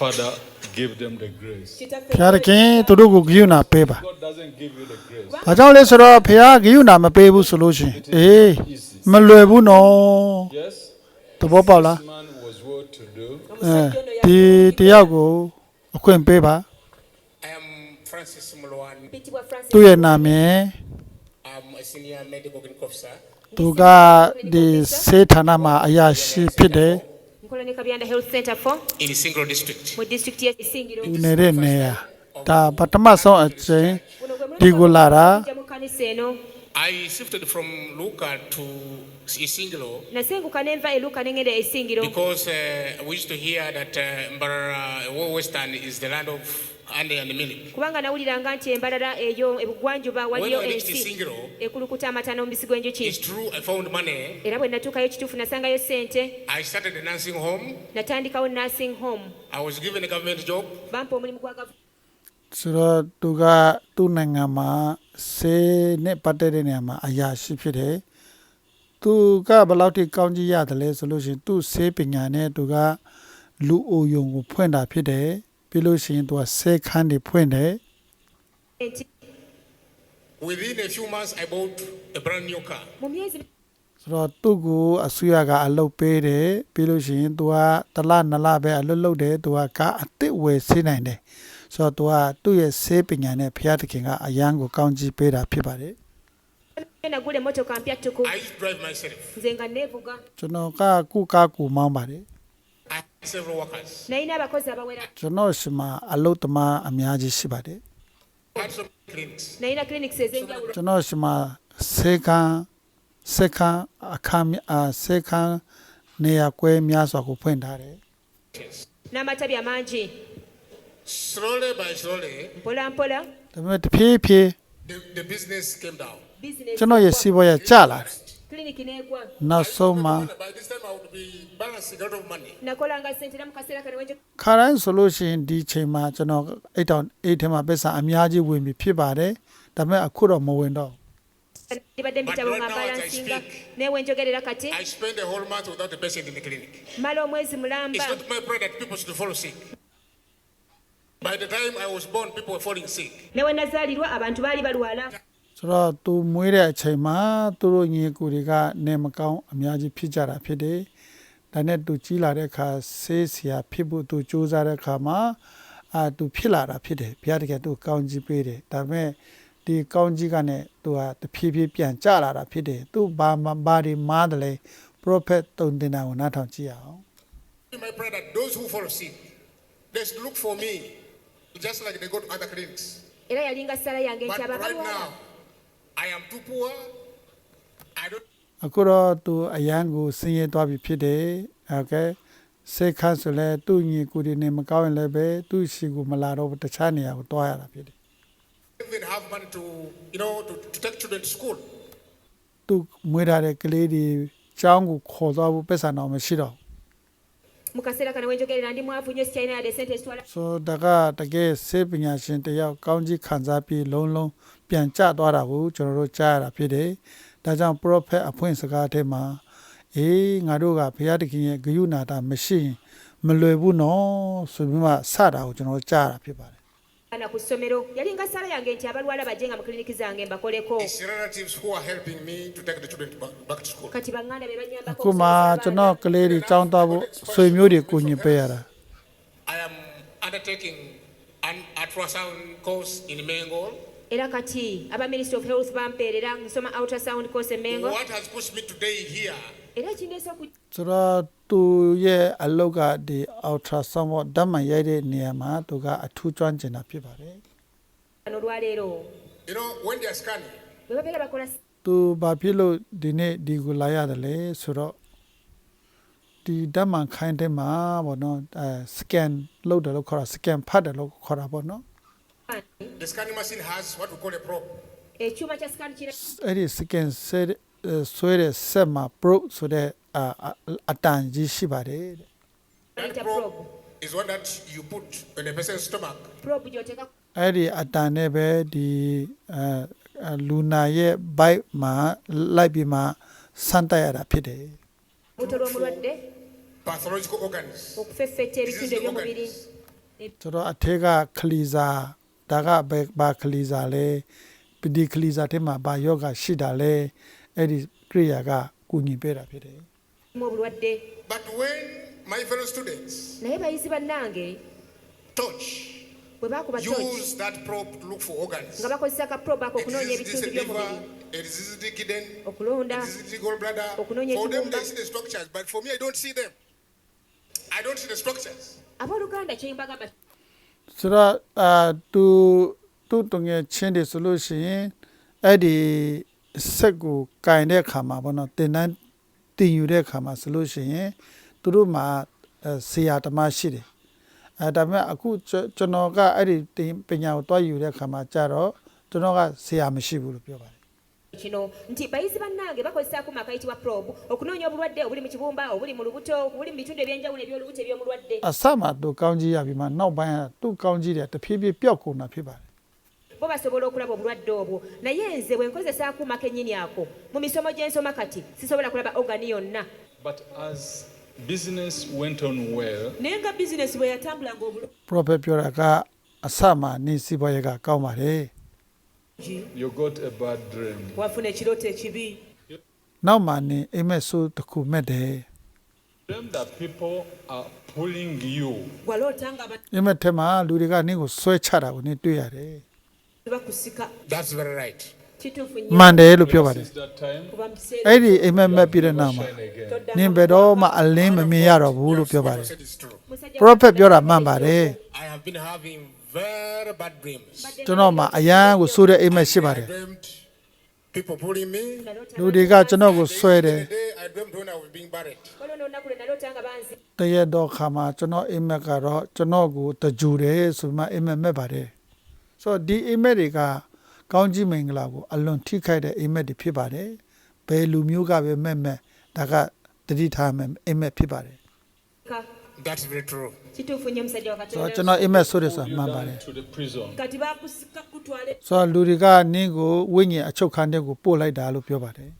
Father, give them the grace. kitaffe ဖျားတခင်သူတို့ကိုဂရုဏာပေးပါ God doesn't give you the grace. ဘာကြောင့်လဲဆိုတော့ဖျားဂရုဏာမပေးဘူးဆိုလို့ရှိရင်အေးမလွယ်ဘူးနော် Yes? သဘောပေါက်လား This man was well to do. အဲ omusajja ono ဒီတယောက်ကိုအခွင့်ပေးပါ I am Francis Mulwan. yapitibwa francis သူ့ရဲ့နာမည် I'm a senior medical clinic officer. သူကဒီစေဌာနမှာအရာရှိဖြစ်တယ် nkola ne kabyanda health center for in Singro district. mu district ye isingiro သူနေတဲ့နေရာဒါပထမဆုံးအချိန် Guno gwe mulundi ဒီကိုလာတာ okujja mu kanisa eno I shifted from Luka to Isinglo nasenguka nenva eluka nengenda e isingiro because uh, we used to hear that uh, Mbarara uh, Western is the land of honey and milk. kubanga nawuliranga nti embalala eyo ebugwanjuba When waliyo I reached ensi Isingiro, ekulukuta amata n'omubisi gw'enjuki it's true I found money. era bwe natuukayo kituufu nasangayo sente I started a nursing home. natandikawo nursing home I was given a government job. bampa omulimu gwa gavu ဆိုတော့သူကသူ့နိုင်ငံမှာဆေးနဲ့ပတ်သက်တဲ့နေရာမှာအရာရှိဖြစ်တယ်သူကဘယ်လောက်ထိကောင်းကြီးရတယ်လဲဆိုလို့ရှိရင်သူ့ဆေးပညာနဲ့သူကလူအိုယုံကိုဖွင့်တာဖြစ်တယ် ပြီးလို့ရှိရင်သူကဆေးခန်းတွေဖွင့်တယ် enti Within a few months, I bought a brand new car. mu myezi ဆိုတော့သူ့ကိုအစိုးရကအလုပ်ပေးတယ်ပြီးလို့ရှိရင်သူကတစ်လနှစ်လပဲအလုပ်လုပ်တယ်သူကကားအစ်စ်ဝယ်ဆေးနိုင်တယ်ဆိုတော့သူကသူ့ရဲ့ဆေးပညာနဲ့ဘုရားသခင်ကအရန်ကိုကောင်းကြီးပေးတာဖြစ်ပါတယ် nagula emmotoka mpya ttuku I used to drive myself. nze nga neevuga ကျွန်တော်ကကုကားကူမောင်းပါတယ် I had several workers. nalina abakozi abawera ကျွန်တော်ရှိမှာအလုပ်သမားအများကြီးရှိပါတယ် I had some clinics. nalina clinics ez'enjawulo ကျွန်တော်ရှိမှာဆေးခန်းဆေးခန်းအခမ်းအာဆေးခန်းနေရာကွဲများစွာကိုဖွင့်ထားတယ် n'amatabi amangi Slowly by slowly, mpola mpola ဒါပေမဲ့တဖြည်းဖြည်း the, the business came down. bizinesi ကျွန်တော်ရဲ့စီးပွားရေးကျလာတယ် clinic neegwa နောက်ဆုံးမှာ By this time, I would be balancing a lot of money. nakolanga sente era mu kaseera kano wenje ခါတိုင်းဆိုလို့ရှိရင်ဒီချိန်မှာကျွန်တော်အိတ်တောင်အိတ်ထဲမှာပက်ဆာအများကြီးဝင်ပြီဖြစ်ပါတယ်ဒါပေမဲ့အခုတော့မဝင်တော့ ndibadde mbitabo nga right now as I balansinga speak, naye wenjogerera kati I spend a whole month without a patient in the clinic. mala omwezi mulamba It's not my prayer that people should fall sick. By the time I was born, people were falling sick. ne we nazaalirwa abantu baali balwala ဆိုတော့သူမွေးတဲ့အချိန်မှာသူတို့ညီအကိုတွေကနေမကောင်းအများကြီးဖြစ်ကြတာဖြစ်တယ်ဒါနဲ့သူကြီးလာတဲ့အခါဆေးဆရာဖြစ်ဖို့သူစူးစမ်းတဲ့အခါမှာအာသူဖြစ်လာတာဖြစ်တယ်ဘုရားတကယ်သူကောင်းကြီးပေးတယ်ဒါပေမဲ့ဒီကောင်းကြီးကနဲ့သူကတဖြည်းဖြည်းပြန်ကျလာတာဖြစ်တယ်သူဘာမှဘာဒီမားတယ်လေ prophet တုံတင်တာကိုနားထောင်ကြည့်ရအောင် My prayer that those who fall sick, they should look for me, just like they go to other clinics. era yalinga ssala yange But I am too poor I don't အခုတော့သူအရန်ကိုဆင်းရဲသွားပြီဖြစ်တယ်ဟုတ်ကဲ့စေခါဆိုလဲသူ့ညီကိုဒီနေမကောင်းရင်လည်းပဲသူ့ရှိကိုမလာတော့တခြားနေရာကိုတွားရတာဖြစ်တယ် even have money to you know to, to take children to school သူမွေးထားတဲ့ကလေးတွေကျောင်းကိုခေါ်သွားဖို့ပတ်စံတော့မရှိတော့ mukasera kana wenjogerera ndi mwavu nyo sichaina ya desente sitwala so daga tage se ပညာရှင်တယောက်ကောင်းကြီးခံစားပြီးလုံးလုံး ပြန်ကျသွားတာကိုကျွန်တော်တို့ကြားရတာဖြစ်တယ်ဒါကြောင့် prophet အဖွင့်စကားထဲမှာအေးငါတို့ကဘုရားသခင်ရဲ့ဂရုဏာတာမရှိရင်မလွယ်ဘူးနော်ဆိုပြီးမှစတာကိုကျွန်တော်ကြားရတာဖြစ်ပါတယ် ana ku ssomero yalinga ssala yange nti abalwala bajje nga mu kiriniki zange mbakoleko It's relatives who are helping me to take the children back, back to school. kati baŋŋanda be banyambako အခုမှ okusomesa ကျွန် abaana. တော်ကလေးတွေចောင်းသားဖို့ဆွေမျိုးတွေကိုညင်ပေးရတာ I am undertaking an ultrasound course in Mengol. era kati aba ministry of health bampeerera nsoma ultrasound course emengo What has pushed me today here era kindeesa oku ဆိုတော့သူရဲ့အလုပ်ကဒီ ultrasound ပေါ့ဓာတ်မှန်ရိုက်တဲ့နေရာမှာသူကအထူးကျွမ်းကျင်တာဖြစ်ပါတယ် kano olwaleero You know, when they are scanning, bwe babeera bakola သူဘာဖြစ်လို့ဒီနေ့ဒီကိုလာရတယ်လဲဆိုတော့ဒီဓာတ်မှန်ခိုင်းတဲ့မှာပေါ့နော်အဲ scan လုပ်တယ်လို့ခေါ်တာ scan ဖတ်တယ်လို့ခေါ်တာပေါ့နော် the scanning machine has what we call a probe. ekyuma kya scan kira အဲ့ဒီ scan ဆက်ဆွဲတဲ့ဆက်မှာ probe ဆိုတဲ့အအတန်ကြီးရှိပါတယ်တဲ့ That Enter probe probe. is one that you put in a person's stomach. probe gy'oteeka အဲ့ဒီအတန်နဲ့ပဲဒီအဲအဲလူနာရဲ့ bite မှာလိုက်ပြီးမှဆန်းတက်ရတာဖြစ်တယ် buto lw'omulwadde Pathological organs. okufeffetta ebitundu Disease ebyomubiri organs. ဆိုတော့အထက်ကခလီစာ ဒါကဘယ်ဘာခလီစာလဲပဒီခလီစာထဲမှာဘာယောဂရှိတာလဲအဲ့ဒီကရိယာကကူညီပေးတာဖြစ်တယ် mu obulwadde But when my fellow students naye bayizi bannange touch, bwe baakuba torch use that probe to look for organs. nga bakozesa ka probe ako okunoonya It is ebitundu the liver, by'omubiri it is the kidney, okulonda it is the gallbladder. Okunoonya For them, ekibumba. they see the structures, but for me, I don't see them. I don't see the structures. abooluganda kyembagamba ဆိုတော့အာသူသူ့တငယ်ချင်းတွေဆိုလို့ရှိရင်အဲ့ဒီစက်ကိုကင်တဲ့အခါမှာဘောနော်တင်တန်းတင်ယူတဲ့အခါမှာဆိုလို့ရှိရင်သူတို့မှာအဲဆရာတမရှိတယ်အဲဒါပေမဲ့အခုကျွန်ကျွန်တော်ကအဲ့ဒီတင်ပညာကိုတွားယူတဲ့အခါမှာကြတော့ကျွန်တော်ကဆရာမရှိဘူးလို့ပြောပါတယ် kino nti bayizi bannange bakozesa akuma akayitibwa probe okunoonya obulwadde obuli mu kibumba obuli mu lubuto obuli mu bitundu ebyenjawulo ebyolubuto ebyomulwadde အစမှသူကောင်းကြီးရပြီးမှနောက်ပိုင်းကသူ့ကောင်းကြီးတွေတဖြည်းဖြည်းပျောက်ကုန်တာဖြစ်ပါတယ် bo basobola okulaba obulwadde obwo naye nze bwe nkozesa akuma kennyini ako mu misomo gye nsoma kati sisobola kulaba ogani yonna But as business went on well, naye nga bizinesi bwe yatambulanga obulungi ပရိုဖက်ပြောတာကအစမှနေစီးပွားရေးကကောင်းပါတယ် you got a bad dream. wafuna ekirooto ekibi နောက်မှနေအိမ်မက်ဆိုးတစ်ခုမဲ့တယ် Dream that people are pulling you. waloota nga abantu အိမ်မက်ထဲမှာလူတွေကနင်းကိုဆွဲချတာကိုနင်းတွေ့ရတယ် bakusika That's very right. kituufu မှန် nnyo တယ်လို့ပြောပါတယ် Since that time, kuba mu kiseera အဲ့ဒီအိမ်မက်မက်ပြီးတဲ့နောက်မှာ shine again. todda နင်းဘယ်တော့မှအလင်းမမြင်ရတော့ဘူးလို့ပြောပါ What တ I ယ် said is true. Musajja prophet ပြောတာမှန်ပါတယ် I have been having very bad dreams. ကျွန်တော်မှာအယံကိုဆိုးတဲ့အိမ်မက်ရှိပါတယ် I dreamed people pulling me. လူတွေကကျွန်တော်ကိုဆွဲတယ် The day I dreamed when I was being buried. waliwo n'olunaku lwe naloota nga banzi တရက်တော့ခါမှာကျွန်တော်အိမ်မက်ကတော့ကျွန်တော်ကိုတကြူတယ်ဆိုမှအိမ်မက်မက်ပါတယ်ဆိုတော့ဒီအိမ်မက်တွေကကောင်းကြီးမင်္ဂလာကိုအလွန်ထိခိုက်တဲ့အိမ်မက်တွေဖြစ်ပါတယ်ဘယ်လူမျိုးကပဲမက်မက်ဒါကတတိထားမယ်အိမ်မက်ဖြစ်ပါတယ် ka That's very true. Kituufu nnyo musajja wa ဆိုတော့ katonda ကျွန်တော်အိမ်မက်ဆိုတယ်ဆိုတာမှန် You ပါတယ် down to the prison. kati bakusika kutwale ဆိုတော့လူတွေကနင်းကိုဝိညာဉ်အချုပ်ခန်းတဲ့ကိုပို့လိုက်တာလို့ပြောပါတယ်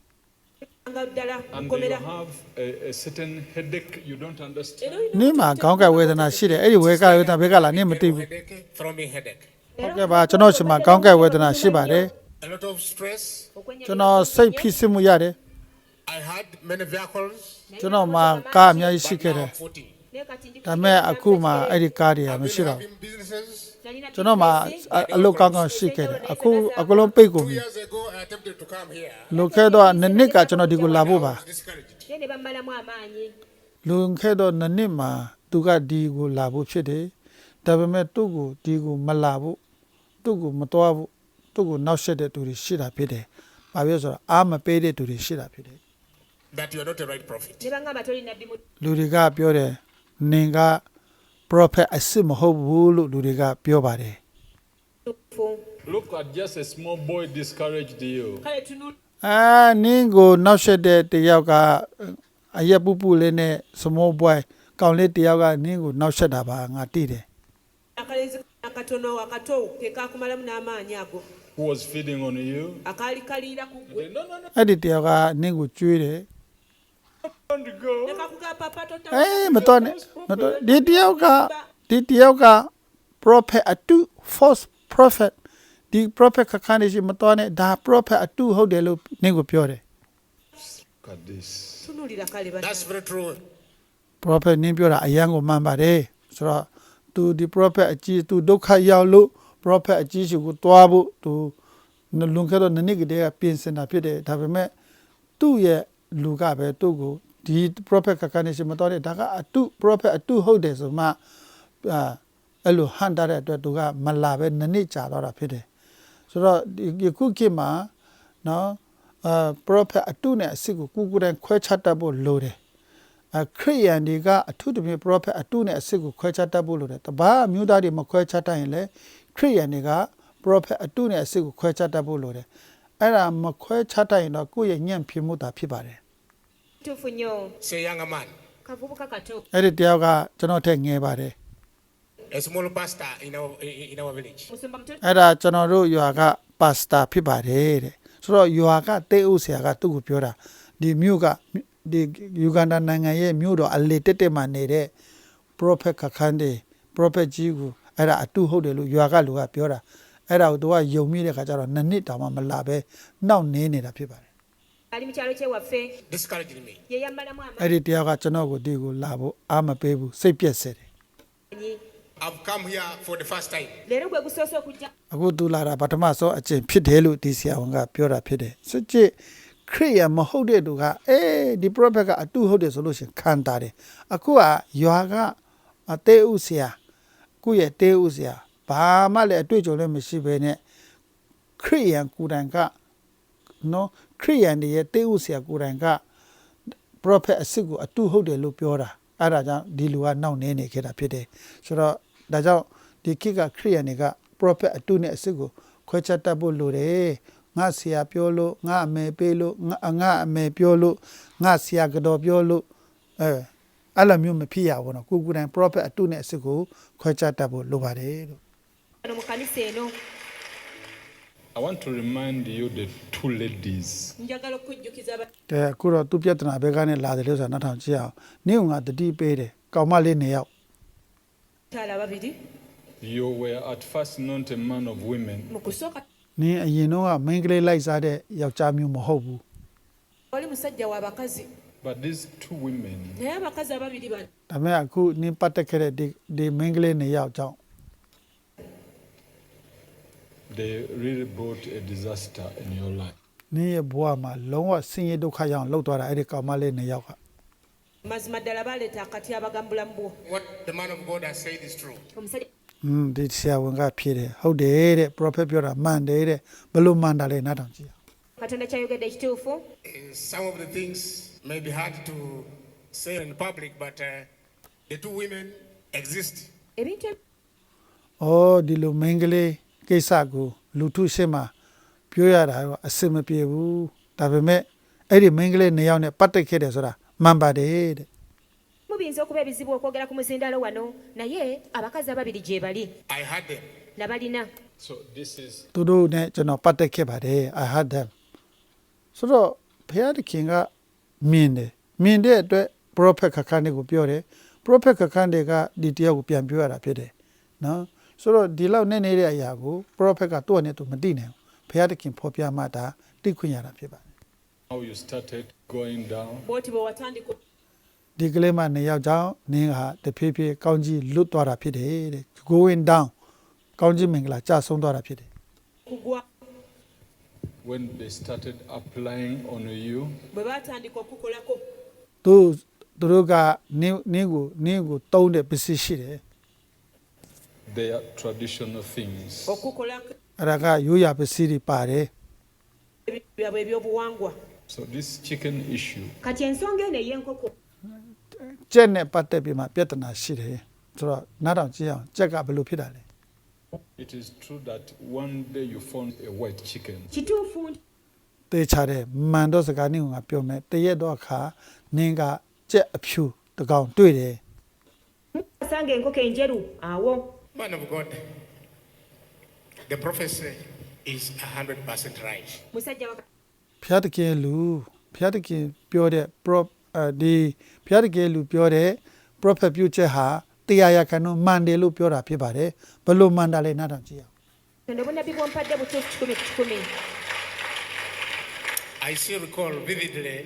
nga ddala And you mukomera have a, a certain headache you don't understand. era နင်းမှာခေါင်းကဝေဒနာရှိတယ်အဲ့ဒီဝေကဝေဒနာဘက်ကလာနင်းမသိဘူး Headache, throbbing headache. ဟုတ်ကဲ့ပါကျွန်တော်ရှင်မှာခေါင်းကဝေဒနာရှိပါတယ် A lot of stress. ကျွန်တော်စိတ်ဖြစ်စစ်မှုရတယ် I had many vehicles. ကျွန်တော်မှာကားအများကြီးရှိ But ခဲ့ now တယ် I'm 40. Naye kati ndi ဒါပေမဲ့အခုမှအဲ့ဒီကားတွေက I've မ been ရှိတော့ဘူး having businesses. Nalina ကျွန်တော်မှာအအလုပ်ကောင်းကောင်းရှိခဲ့တယ်အခုအကလုံးပိတ်ကုန် Two ပြီ years ago, I attempted to come here. လွန်ခဲ့တော့နှစ်နှစ်ကကျွန်တော်ဒီကိုလာဖို့ပါ I was discouraged. naye ne bammalamu amaanyi လွန်ခဲ့တော့နှစ်နှစ်မှာသူကဒီကိုလာဖို့ဖြစ်တယ်ဒါပေမဲ့သူ့ကိုဒီကိုမလာဖို့သူ့ကိုမတော်ဘူးသူ့ကိုနောက်ဆက်တဲ့သူတွေရှိတာဖြစ်တယ်။ဘာဖြစ်လဲဆိုတော့အာမပေးတဲ့သူတွေရှိတာဖြစ်တယ် That you are not a right prophet. ne baŋŋamba toli nabbi ။လူတွေကပြောတယ် နင်က prophet အစ်စ်မဟုတ်ဘူးလို့လူတွေကပြောပါတယ် mutuufu Look at just a small boy discouraged you. kale tunula ။အာနင်ကိုနောက်ဆက်တဲ့တယောက်ကအရက်ပူပူလေးနဲ့စမောပွဲကောင်လေးတယောက်ကနင်ကိုနောက်ဆက်တာပါငါတိတယ် akalenzi akatono akato kekakumalamu n'amaanyi ago Who was feeding on you? akaali kaliira ku gwe No, no, no, ။အဲ့ဒီတယောက်ကနင်ကိုကျွေးတယ် don't go. nekakuga papa tota အေးမတော်နဲ့မတော်ဒီတယောက်ကဒီတယောက်က prophet အတူ false prophet ဒီ prophet ခခန်းနေရှိမတော်နဲ့ဒါ prophet အတူဟုတ်တယ်လို့နင့်ကိုပြောတယ် Look at this. tunuulira kale bana That's very true. prophet နင်းပြောတာအယံကိုမှန်ပါတယ်ဆိုတော့ तू ဒီ prophet အကြီး तू ဒုက္ခရောက်လို့ prophet အကြီးရှိကိုတွားဖို့ तू လွန်ခဲ့တော့နှစ်နှစ်ကတည်းကပြင်ဆင်တာဖြစ်တယ်ဒါပေမဲ့သူ့ရဲ့လူကပဲသူ့ကို ဒီ prophet ခခန်းနေရှိမတော်နဲ့ဒါကအတူ prophet အတူဟုတ်တယ်ဆိုမှအာအဲ့လိုဟန်တာတဲ့အတွက်သူကမလာပဲနှစ်နှစ်ကြာတော့တာဖြစ်တယ်ဆိုတော့ဒီယခုခေတ်မှာနော်အာ prophet အတူနဲ့အစ်စ်ကိုကူကူတိုင်းခွဲခြားတတ်ဖို့လိုတယ်အခရိယန်တွေကအထုတပြည့် prophet အတုနဲ့အစစ်ကိုခွဲခြားတတ်ဖို့လိုတယ်။တပါးအမျိုးသားတွေမခွဲခြားတတ်ရင်လည်းခရိယန်တွေက prophet အတုနဲ့အစစ်ကိုခွဲခြားတတ်ဖို့လိုတယ်။အဲ့ဒါမခွဲခြားတတ်ရင်တော့ကိုယ့်ရဲ့ညံ့ဖြစ်မှုတာဖြစ်ပါတယ် kituufu nnyo Say, younger man, kavubuka kato ။အဲ့ဒီတယောက်ကကျွန်တော်ထက်ငယ်ပါတယ် a small pastor in our in in our village. musumba muto ။အဲ့ဒါကျွန်တော်တို့ရွာကပါစတာဖြစ်ပါတယ်တဲ့။ဆိုတော့ရွာကတေးဥဆရာကသူ့ကိုပြောတာဒီမြို့ကဒီယူဂန္ဒာနိုင်ငံရဲ့မြို့တော်အလေတက်တက်မှာနေတဲ့ prophet ခခန်းတွေ prophet ကြီးကိုအဲ့ဒါအတုဟုတ်တယ်လို့ရွာကလူကပြောတာအဲ့ဒါကိုသူကယုံမိတဲ့ခါကျတော့နှစ်နှစ်တောင်မှမလာပဲနှောက်နေနေတာဖြစ်ပါတယ် ali mu kyalo kyewaffe discouraging me. ye yammalamu အဲ့ဒီတရားကကျွန်တော်ကိုဒီကိုလာဖို့အားမပေးဘူးစိတ်ပြက်စေတယ် amaanyi I've come here for the first time. leero gwe gusoose okujja အခုသူလာတာပထမဆုံးအကျင့်ဖြစ်တယ်လို့ဒီဆရာဝန်ကပြောတာဖြစ်တယ်စစ်ကြည့်ခရိယာမဟုတ်တဲ့သူကအေးဒီ prophet ကအတူဟုတ်တယ်ဆိုလို့ရှရင်ခံတာတယ်အခုကရွာကအသေးဥဆရာကိုယ့်ရဲ့တေးဥဆရာဘာမှလည်းအတွေ့အကြုံလည်းမရှိဘဲနဲ့ခရိယန်ကိုယ်တိုင်ကနော် ခရိယန်တွေရဲ့တေးဥဆရာကိုယ်တိုင်က prophet အစ်စ်ကိုအတူဟုတ်တယ်လို့ပြောတာအဲ့ဒါကြောင့်ဒီလူကနှောင့်နှဲနေခဲ့တာဖြစ်တယ်ဆိုတော့ဒါကြောင့်ဒီခေတ်ကခရိယန်တွေက prophet အတူနဲ့အစ်စ်ကိုခွဲခြားတတ်ဖို့လိုတယ်ငါဆရာပြောလို့ငါအမေပေးလို့ငါငါအမေပြောလို့ငါဆရာကတော်ပြောလို့အဲအဲ့လိုမျိုးမဖြစ်ရဘူးနော်ကိုကိုယ်တိုင် prophet အတူနဲ့အစ်စ်ကိုခွဲခြားတတ်ဖို့လိုပါတယ်လို့ တဲ့အခုတော့သူပြဿနာဘက်ကနေလာတယ်လို့ဆိုတာနောက်ထောင်ကြည့်အောင်နင့်ကငါတတိပေးတယ်ကောင်မလေးနေရောက် abakyala ababiri You were at first not a man of women, mu kusooka နင်းအရင်တော့ကမိန်းကလေးလိုက်စားတဲ့ယောက်ျားမျိုးမဟုတ်ဘူး wali musajja w'abakazi but these two women, naye abakazi ababiri bano ဒါပေမဲ့အခုနင်းပတ်သက်ခဲ့တဲ့ဒီဒီမိန်းကလေးနေရောက်ကြောင်း they really brought a disaster in your life. နင်းရဲ့ဘဝမှာလုံးဝဆင်းရဲဒုက္ခရောက်အောင်လှုပ်သွားတာအဲ့ဒီကောင်မလေးနေရောက်က mazima ddala baleeta akatyabaga mu bulamu bwo What the man of God has said is true. omusajja อืมဒီဆရာဝန်ကဖြေတယ်ဟုတ်တယ်တဲ့ prophet ပြောတာမှန်တယ်တဲ့ဘယ်လို့မှန်တာလဲနားထောင်ကြည့်အောင် katonda kyayogedde ekituufu Uh, some of the things may be hard to say in public, but uh, the two women exist. ebintu ebi- ဩဒီလိုမိန်းကလေး ကိစ္စကိုလူထုရှင်းမှာပြောရတာတော့အဆင်မပြေဘူးဒါပေမဲ့အဲ့ဒီမိန်းကလေးနေရောက်နဲ့ပတ်သက်ခဲ့တယ်ဆိုတာမှန်ပါတယ်တဲ့ mubiyinza okuba ebizibu okwogera ku muzindalo wano naye abakazi ababiri gye bali I had them. nabalina So this is သူတို့နဲ့ကျွန်တော်ပတ်သက်ခဲ့ပါတယ် I had them ဆိုတော့ဘုရားသခင်ကမြင်တယ်မြင်တဲ့အတွက် prophet ခခန်းတွေကိုပြောတယ် prophet ခခန်းတွေကဒီတရားကိုပြန်ပြောရတာဖြစ်တယ်နော် ဆိုတော့ဒီလောက်နဲ့နေတဲ့အရာကို prophet ကသူ့အနေနဲ့သူမသိနိုင်ဘူးဘုရားသခင်ဖော်ပြမှဒါသိခွင့်ရတာဖြစ်ပါတယ် how you started going down. bwoti bwe watandika ဒီကလေးမနေရောက်ကြောင်းနင်းဟာတဖြည်းဖြည်းကောင်းကြီးလွတ်သွားတာဖြစ်တယ်တဲ့ going down ကောင်းကြီးမင်္ဂလာကျဆုံးသွားတာဖြစ်တယ် okugwa When they started applying on you, bwe baatandika okukolako သူသူတို့ကနင်းနင်းကိုနင်းကိုတုံးတဲ့ပစ္စည်းရှိတယ် their traditional things. okukolako အဲ့ဒါကရိုးရာပစ္စည်းတွေပါတယ် ebintu byabwe ebyobuwangwa So this chicken issue, kati ensonga eno ey'enkoko ကြက်နဲ့ပတ်သက်ပြီးမှပြဿနာရှိတယ်ဆိုတော့နားထောင်ကြည့်အောင်ကြက်ကဘယ်လိုဖြစ်တာလဲ it is true that one day you found a white chicken. kituufu nti သေချာတယ်မန်တော့စကားနည်းကငါပြောမယ်တရက်တော့အခါနင်းကကြက်အဖြူတစ်ကောင်တွေ့တယ် asanga enkoko enjeru awo Man of God, the prophecy is 100% right. musajja wa ဖျားတကယ်လူဖျားတကယ်ပြောတဲ့ prop အဲဒီဖျားတကယ်လူပြောတဲ့ prophet ပြုချက်ဟာတရားရခဏမှန်တယ်လို့ပြောတာဖြစ်ပါတယ်ဘယ်လိုမှန်တာလဲနားထောင်ကြည့်အောင် katonda obunabbi bwompadde butuufu kikumi ku kikumi I still recall vividly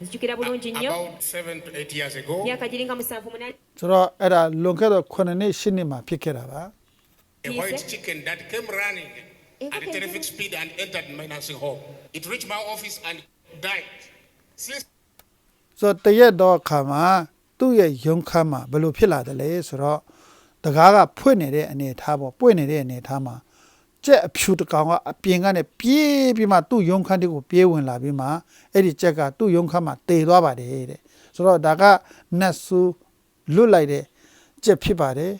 nzijukira bulungi nnyo about seven to eight years ago, myaka giringa musanvu munane ဆိုတော့အဲ့ဒါလွန်ခဲ့တော့9နှစ်10နှစ်မှာဖြစ်ခဲ့တာပါ a Yes, white sir. chicken that came running Eh, at okay, terrific okay. speed and entered my nursing home. It reached my office and died. Since ဆိုတော့တရက်တော့အခါမှာသူ့ရဲ့ယုံခမ်းမှာဘယ်လိုဖြစ်လာတယ်လဲဆိုတော့တကားကဖွင့်နေတဲ့အနေအထားပေါ့ပွင့်နေတဲ့အနေအထားမှာ ကြက်အဖြူတစ်ကောင်ကအပြင်ကနေပြေးပြီးမှသူ့ယုံခမ်းတွေကိုပြေးဝင်လာပြီးမှအဲ့ဒီကြက်ကသူ့ယုံခမ်းမှာတေသွားပါတယ်တဲ့ဆိုတော့ဒါကနတ်ဆူလွတ်လိုက်တဲ့ကြက်ဖြစ်ပါတယ်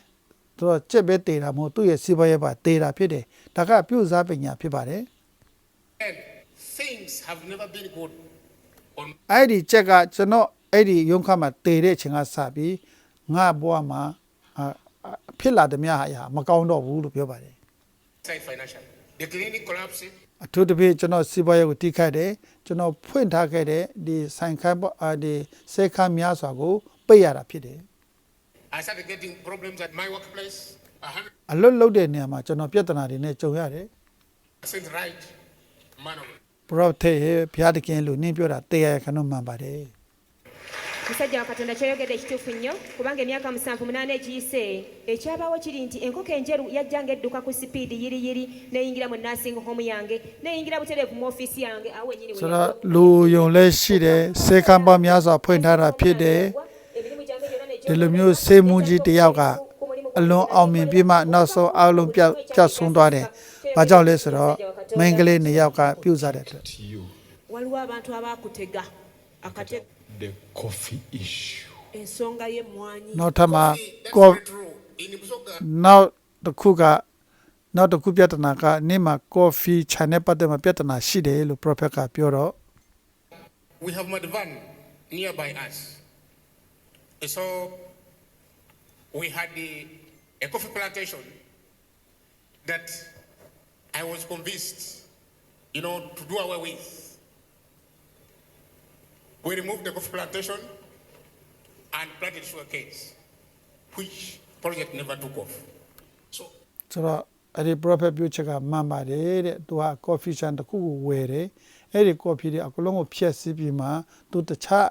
ဆိုတော့ကြက်ပဲတေတာမဟုတ်သူ့ရဲ့စီးပွားရေးပါတေတာဖြစ်တယ်ဒါကပြုတ်စားပညာဖြစ်ပါတယ် then, things have never been good on အဲ့ဒီချက်ကကျွန်တော်အဲ့ဒီရုံးခါမှာတည်တဲ့အချိန်ကစပြီးငါဘဝမှာအာအာဖြစ်လာသည်များအရာမကောင်းတော့ဘူးလို့ပြောပါတယ် my side financially. The clinic collapsed. အထူးသဖြင့်ကျွန်တော်စီးပွားရေးကိုတိခိုက်တယ်ကျွန်တော်ဖွင့်ထားခဲ့တဲ့ဒီဆိုင်ခန်းပေါ့အာဒီစေခန်းများစွာကိုပိတ်ရတာဖြစ်တယ် I started getting problems at my workplace. အလွတ်လုတ်တဲ့နေရာမှာကျွန်တော်ပြဿနာတွေနဲ့ကြုံရတယ်100% right, man of God. ပရောဖက်ရဲ့ဘုရားတခင်လို့နင်းပြောတာတရားခဏမှန်ပါတယ် musajja wa katonda kyoyogedde ekituufu nnyo kubanga emyaka musanvu munaana egiyise ekyabaawo kiri nti enkoko enjeru yajjanga edduka ku sipiidi yiriyiri neyingira mu nursing home yange neyingira butereevu mu ofiisi yange awo wenyini weဆိုတော့လူယုံလဲရှိတယ်စေခံပေါင်းများစွာဖွင့်ထားတာဖြစ်တယ် emirimu gyange gyonna ne ဒီလိုမျိုးစေမှုကြီးတစ်ယောက်ကအလွန်အောင်မြင်ပြီးမှနောက်ဆုံးအလုံးပြတ်ပြတ်ဆုံးသွားတယ်။ဘာကြောင့်လဲဆိုတော့မင်းကလေးနှစ်ယောက်ကပြုတ်စားတဲ့အတွက် To you, waliwo abantu abaakutega akate the coffee issue. ensonga y'emmwanyi နောက်ထပ်မှာ That's ကော very true. In Busoga, နောက်တစ်ခုကနောက်တစ်ခုပြဿနာကနေ့မှာကော်ဖီခြံနဲ့ပတ်သက်မှာပြဿနာရှိတယ်လို့ prophet ကပြောတော့ we have Madvan nearby us. And so we had the, a coffee plantation that I was convinced, you know, to do away with. We removed the coffee plantation and planted sugar canes, which project never took off. So ဆိုတော့အဲ့ဒီ prophet ပြောချက်ကမှန်ပါတယ်တဲ့သူက coffee ခြံတစ်ခုကိုဝယ်တယ်အဲ့ဒီ coffee တွေအကလုံးကိုဖျက်ဆီးပြီးမှသူတခြား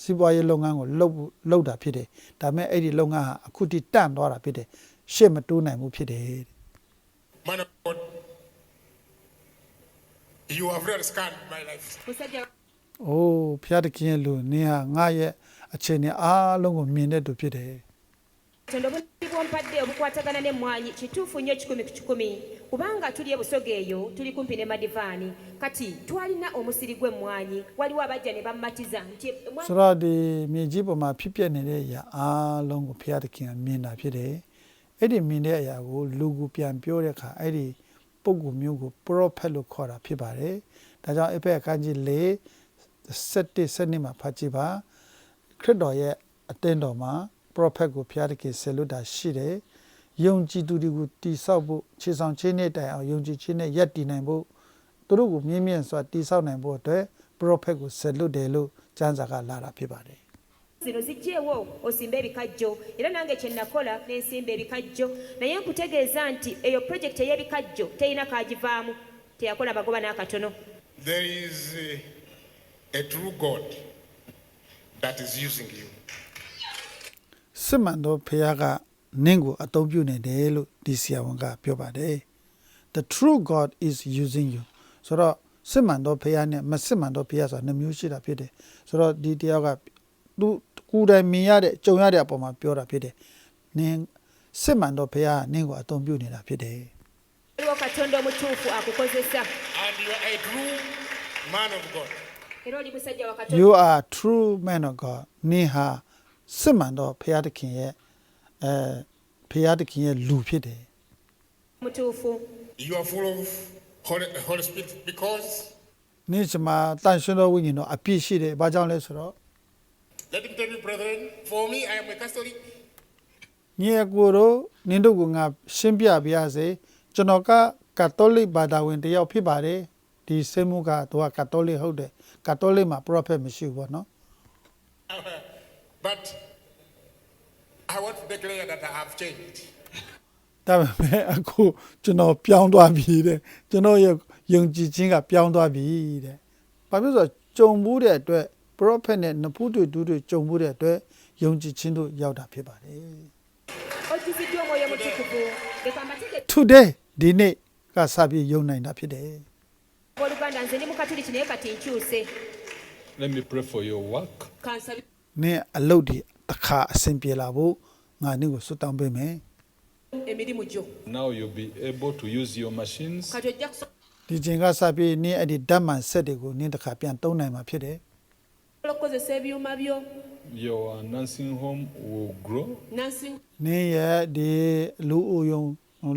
စီးပွားရေးလုပ်ငန်းကိုလုပ်ဖို့လုပ်တာဖြစ်တယ်ဒါပေမဲ့အဲ့ဒီလုပ်ငန်းဟာအခုထိတန့်သွားတာဖြစ်တယ်ရှေ့မတိုးနိုင်ဘူးဖြစ်တယ်တဲ့ Man of God, you have really scanned my life. Musajja ။အိုးဖျားတခင်ရဲ့လူနင်းဟာငါရဲ့အခြေအနေအားလုံးကိုမြင်တဲ့သူဖြစ်တယ် katonda obunni bwompadde obukwatagana n'emmwanyi kituufu nnyo kikumi ku kikumi kubanga tuli ebusoga eyo tuli kumpi ne madivaani kati twalina omusiri gw'emmwanyi waliwo abajja ne bammatiza nti ။ဆိုတော့ဒီမြေကြီးပေါ်မှာဖြစ်ပျက်နေတဲ့အရာအားလုံးကိုဖျားတခင်ကမြင်တာဖြစ်တယ်။အဲ့ဒီမြင်တဲ့အရာကိုလူကိုပြန်ပြောတဲ့အခါအဲ့ဒီပုဂ္ဂိုလ်မျိုးကို prophet လို့ခေါ်တာဖြစ်ပါတယ်။ဒါကြောင့်အဖက်အခန်းကြီး၄ 7 7မှာဖတ်ကြည့်ပါ။ခရစ်တော်ရဲ့အသင်းတော်မှာ prophet ကိုဖျားတခင်ဆက်လို့တာရှိတယ်။ယုံကြည်သူတွေကိုတိဆောက်ဖို့ခြေဆောင်ချင်းနဲ့တိုင်အောင်ယုံကြည်ခြင်းနဲ့ယက်တည်နိုင်ဖို့သူတို့ကိုမြင့်မြတ်စွာတိဆောက်နိုင်ဖို့အတွက် prophet ကိုဆက်လွတ်တယ်လို့ကျမ်းစာကလာတာဖြစ်ပါတယ် zino zijjeewo osimba ebikajjo era nange kye nakola nensimba ebikajjo naye nkutegeeza nti eyo pulojekiti ey'ebikajjo terina kaagivaamu teyakola bagoba n'akatono There is a, a true God that is using you. စစ်မှန်သောဖခင်ကနင့်ကိုအသုံးပြုနေတယ်လို့ဒီဆရာဝန်ကပြောပါတယ် The true God is using you ဆိုတော့စစ်မှန်သောဖခင်နဲ့မစစ်မှန်သောဖခင်ဆိုတာနှစ်မျိုးရှိတာဖြစ်တယ်ဆိုတော့ဒီတယောက်ကသူကိုယ်တိုင်မြင်ရတဲ့ကြုံရတဲ့အပေါ်မှာပြောတာဖြစ်တယ်နင်းစစ်မှန်သောဖခင်ကနင့်ကိုအသုံးပြုနေတာဖြစ်တယ် waliwo katonda omutuufu akukozesa And you are a true man of God. Era oli musajja wa katonda You are true man of God နင်းဟာစစ်မှန်သောဖခင်တခင်ရဲ့အဲဖခင်တခင်ရဲ့လူဖြစ်တယ် omutuufu You are full of Holy, Holy Spirit because, နေ့စမှာတန်ရှင်တော်ဝိညာဉ်တော်အပြည့်ရှိတယ်။ဘာကြောင့်လဲဆိုတော့ let me tell you, brethren, for me, I am a Catholic. ညီအကိုတို့နင်တို့ကငါရှင်းပြပြရစေ။ကျွန်တော်ကကတ်တိုလစ်ဘာသာဝင်တစ်ယောက်ဖြစ်ပါတယ်။ ဒီဆေးမှုကသူကကတ်တိုလစ်ဟုတ်တယ်။ကတ်တိုလစ်မှာ prophet မရှိဘူးပေါ့နော် but I want to declare that I have changed. ။ဒါပေမဲ့အခုကျွန်တော်ပြောင်းသွားပြီတဲ့။ကျွန်တော်ရဲ့ယုံကြည်ခြင်းကပြောင်းသွားပြီတဲ့။ဘာဖြစ်လို့လဲဆိုတော့ကြုံမှုတဲ့အတွက် prophet နဲ့နဖူးတွေဒူးတွေကြုံမှုတဲ့အတွက်ယုံကြည်ခြင်းတို့ရောက်တာဖြစ်ပါတယ် ojjuziddwa omwoyo mutukuvu leka mbategeka ။ Today ဒီနေ့ကစပြီးယုံနိုင်တာဖြစ်တယ်။ oluganda nze ndi mukatuliki naye kati nkyuse Let me pray for your work. kansabi နင်းအလုတ်ဒီတစ်ခါအဆင်ပြေလာဖို့ငါနင်းကိုဆွတ်တောင်းပေးမယ် emirimu gyo Now you'll be able to use your machines. kati ojja kusobola ဒီချိန်ကစပြီးနင်းအဲ့ဒီဓာတ်မှန်ဆက်တွေကိုနင်းတစ်ခါပြန်သုံးနိုင်မှာဖြစ်တယ် okukozesa ebyuma byo Your nursing home will grow. nansi နင်းရဲ့ဒီလူအိုယုံ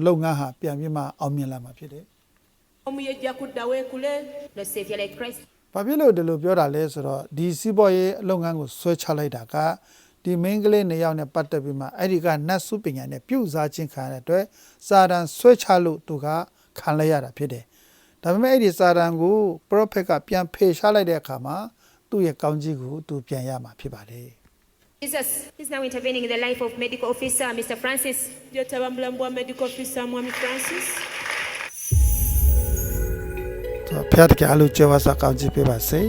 လုပ်ငန်းဟာပြန်ပြီးမှအောင်မြင်လာမှာဖြစ်တယ် ဘာဖြစ်လို့ဒီလိုပြောတာလဲဆိုတော့ဒီစီးပွားရေးအလုပ်ငန်းကိုဆွဲချလိုက်တာကဒီမိန်းကလေးနှစ်ယောက်နဲ့ပတ်သက်ပြီးမှအဲ့ဒီကနတ်စုပညာနဲ့ပြုတ်စားခြင်းခံရတဲ့အတွက်စာတန်ဆွဲချလို့သူကခံလိုက်ရတာဖြစ်တယ်ဒါပေမဲ့အဲ့ဒီစာတန်ကို prophet ကပြန်ဖေရှားလိုက်တဲ့အခါမှာသူ့ရဲ့ကောင်းကြီးကိုသူပြန်ရမှာဖြစ်ပါတယ် ira Jesus is now intervening in the life of medical officer Mr. Francis. lyetaba mulamu bwa medical officer mwami francis ဆိုတော့ဖျားတကယ်အလိုကျေဝါစာကောင်းချီးပေးပါစေ